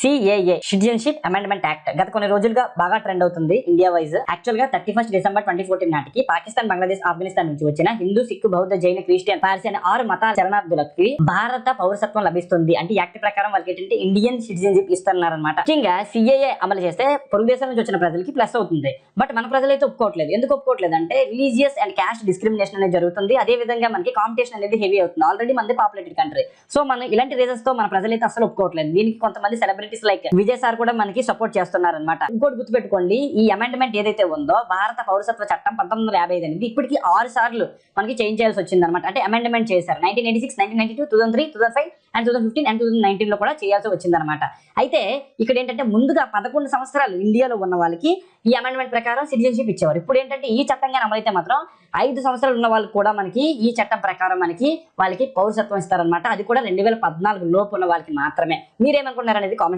CAA citizenship amendment act గత కొన్ని రోజులుగా బాగా ట్రెండ్ అవుతుంది ఇండియా వైజ్ యాక్చువల్గా thirty first December twenty fourteen నాటికి పాకిస్తాన్ బంగ్లాదేశ్ ఆఫ్ఘనిస్తాన్ నుంచి వచ్చిన హిందూ సిక్ బౌద్ధ జైన క్రిస్టియన్ పార్సీ అనే ఆరు మతాల శరణార్థులకి భారత పౌరసత్వం లభిస్తుంది. అంటే యాక్ట్ ప్రకారం వాళ్ళకి ఏంటంటే ఇండియన్ సిటిజన్షిప్ ఇస్తున్నారనమాట ముఖ్యంగా సిఏఏ అమలు చేస్తే పొరుగు దేశం నుంచి వచ్చిన ప్రజలకి ప్లస్ అవుతుంది. బట్ మన ప్రజలైతే ఒప్పుకోవట్లేదు. ఎందుకు ఒప్పుకోవట్లేదు అంటే రిలీజియస్ అండ్ క్యాస్ట్ డిస్క్రిమినేషన్ అనేది జరుగుతుంది. అదే విధంగా మనకి కాంపిటీషన్ అనేది హెవీ అవుతుంది. ఆల్రెడీ మనది పాపులేటెడ్ కంట్రీ సో మనం ఇలాంటి రీజన్స్తో మన ప్రజలైతే అసలు ఒప్పుకోవట్లేదు. దీనికి కొంతమంది సెలబ్రిటీస్ లైక్ విజయ్ సార్ కూడా మనకి సపోర్ట్ చేస్తున్నారు అనమాట ఇంకోటి గుర్తుపెట్టుకోండి ఈ అమెండ్మెంట్ ఏదైతే ఉందో భారత పౌరసత్వ చట్టం పంతొమ్మిది వందల యాభై ఐదు అనేది ఇప్పటికి ఆరు సార్లు మనకి చేంజ్ చేయాల్సి వచ్చింది అనమాట అంటే అమెండ్మెంట్ చేశారు. Nineteen eighty six nineteen ninety two two three two five and two fifteen and two నైన్టీన్లో కూడా చేయాల్సి వచ్చింది అనమాట అయితే ఇక్కడ ఏంటంటే ముందుగా పదకొండు సంవత్సరాలు ఇండియాలో ఉన్న వాళ్ళకి ఈ అమెండ్మెంట్ ప్రకారం సిటిజన్షిప్ ఇచ్చేవారు. ఇప్పుడు ఏంటంటే ఈ చట్టంగా అమలైతే మాత్రం ఐదు సంవత్సరాలు ఉన్న వాళ్ళు కూడా మనకి ఈ చట్టం ప్రకారం మనకి వాళ్ళకి పౌరసత్వం ఇస్తారనమాట అది కూడా రెండు వేల పద్నాలుగు లోపు ఉన్న వాళ్ళకి మాత్రమే. మీరేమనుకున్నారు అనేది కామెంట్